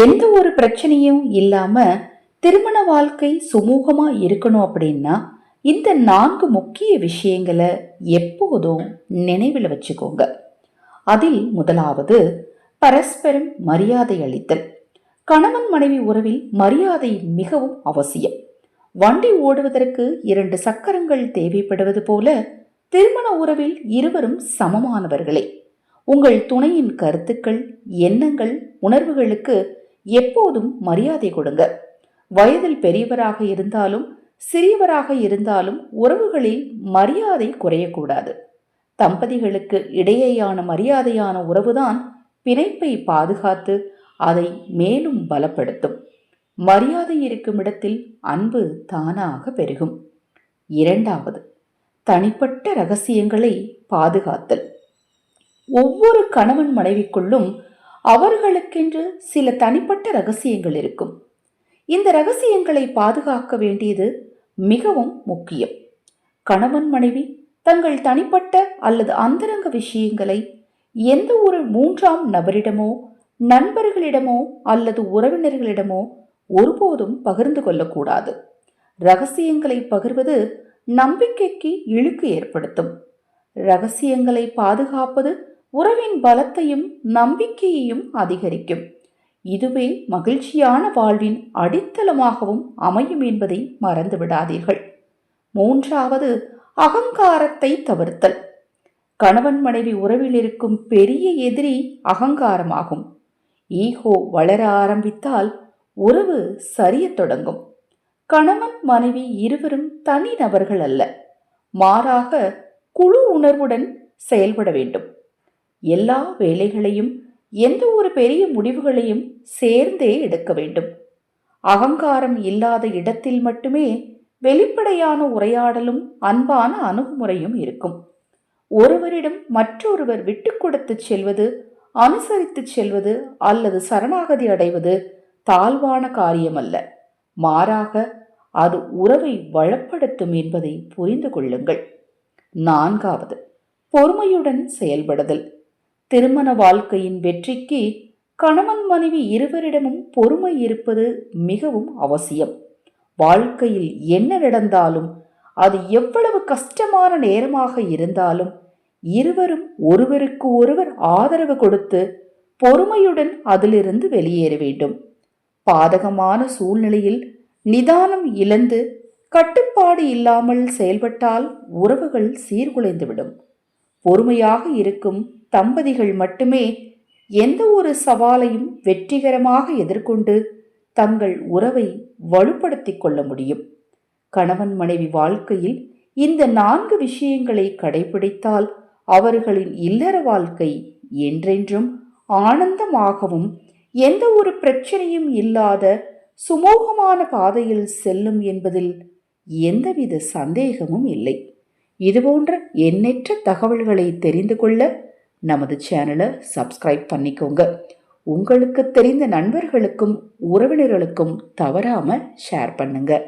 எந்த ஒரு பிரச்சனையும் இல்லாம திருமண வாழ்க்கை சுமூகமா இருக்கணும் அப்படின்னா இந்த நான்கு முக்கிய விஷயங்களை எப்போதும் நினைவில் வச்சுக்கோங்க. அதில் முதலாவது பரஸ்பரம் மரியாதை அளித்தல். கணவன் மனைவி உறவில் மரியாதை மிகவும் அவசியம். வண்டி ஓடுவதற்கு இரண்டு சக்கரங்கள் தேவைப்படுவது போல திருமண உறவில் இருவரும் சமமானவர்களே. உங்கள் துணையின் கருத்துக்கள் எண்ணங்கள் உணர்வுகளுக்கு எப்போதும் மரியாதை கொடுங்க. வயதில் பெரியவராக இருந்தாலும் சிறியவராக இருந்தாலும் உறவுகளில் மரியாதை குறையக்கூடாது. தம்பதிகளுக்கு இடையேயான மரியாதையான உறவுதான் பிணைப்பை பாதுகாத்து அதை மேலும் பலப்படுத்தும். மரியாதை இருக்கும் இடத்தில் அன்பு தானாக பெருகும். இரண்டாவது தனிப்பட்ட ரகசியங்களை பாதுகாத்தல். ஒவ்வொரு கணவன் மனைவிக்குள்ளும் அவர்களுக்கென்று சில தனிப்பட்ட ரகசியங்கள் இருக்கும். இந்த ரகசியங்களை பாதுகாக்க வேண்டியது மிகவும் முக்கியம். கணவன் மனைவி தங்கள் தனிப்பட்ட அல்லது அந்தரங்க விஷயங்களை எந்த ஒரு மூன்றாம் நபரிடமோ நண்பர்களிடமோ அல்லது உறவினர்களிடமோ ஒருபோதும் பகிர்ந்து கொள்ளக்கூடாது. ரகசியங்களை பகிர்வது நம்பிக்கைக்கு இழுக்கு ஏற்படுத்தும். ரகசியங்களை பாதுகாப்பது உறவின் பலத்தையும் நம்பிக்கையையும் அதிகரிக்கும். இதுவே மகிழ்ச்சியான வாழ்வின் அடித்தளமாகவும் அமையும் என்பதை மறந்து விடாதீர்கள் மூன்றாவது அகங்காரத்தை தவிர்த்தல். கணவன் மனைவி உறவில் இருக்கும் பெரிய எதிரி அகங்காரமாகும். ஈகோ வளர ஆரம்பித்தால் உறவு சரியத் தொடங்கும். கணவன் மனைவி இருவரும் தனி நபர்கள் அல்ல. மாறாக குழு உணர்வுடன் செயல்பட வேண்டும். எல்லா வேலைகளையும் எந்த ஒரு பெரிய முடிவுகளையும் சேர்ந்தே எடுக்க வேண்டும். அகங்காரம் இல்லாத இடத்தில் மட்டுமே வெளிப்படையான உரையாடலும் அன்பான அணுகுமுறையும் இருக்கும். ஒருவரிடம் மற்றொருவர் விட்டு கொடுத்து செல்வது அனுசரித்து செல்வது அல்லது சரணாகதி அடைவது தாழ்வான காரியமல்ல. மாறாக அது உறவை வளப்படுத்தும் என்பதை புரிந்து கொள்ளுங்கள். நான்காவது பொறுமையுடன் செயல்படுதல். திருமண வாழ்க்கையின் வெற்றிக்கு கணவன் மனைவி இருவரிடமும் பொறுமை இருப்பது மிகவும் அவசியம். வாழ்க்கையில் என்ன நடந்தாலும் அது எவ்வளவு கஷ்டமான நேரமாக இருந்தாலும் இருவரும் ஒருவருக்கு ஒருவர் ஆதரவு கொடுத்து பொறுமையுடன் அதிலிருந்து வெளியேற வேண்டும். பாதகமான சூழ்நிலையில் நிதானம் இழந்து கட்டுப்பாடு இல்லாமல் செயல்பட்டால் உறவுகள் சீர்குலைந்துவிடும். பொறுமையாக இருக்கும் தம்பதிகள் மட்டுமே எந்த ஒரு சவாலையும் வெற்றிகரமாக எதிர்கொண்டு தங்கள் உறவை வலுப்படுத்திக் கொள்ள முடியும். கணவன் மனைவி வாழ்க்கையில் இந்த நான்கு விஷயங்களை கடைபிடித்தால் அவர்களின் இல்லற வாழ்க்கை என்றென்றும் ஆனந்தமாகவும் எந்த ஒரு பிரச்சனையும் இல்லாத சுமூகமான பாதையில் செல்லும் என்பதில் எந்தவித சந்தேகமும் இல்லை. இதுபோன்ற எண்ணற்ற தகவல்களை தெரிந்து கொள்ள நமது சேனலை சப்ஸ்கிரைப் பண்ணிக்கோங்க. உங்களுக்கு தெரிந்த நண்பர்களுக்கும் உறவினர்களுக்கும் தவறாமல் ஷேர் பண்ணுங்கள்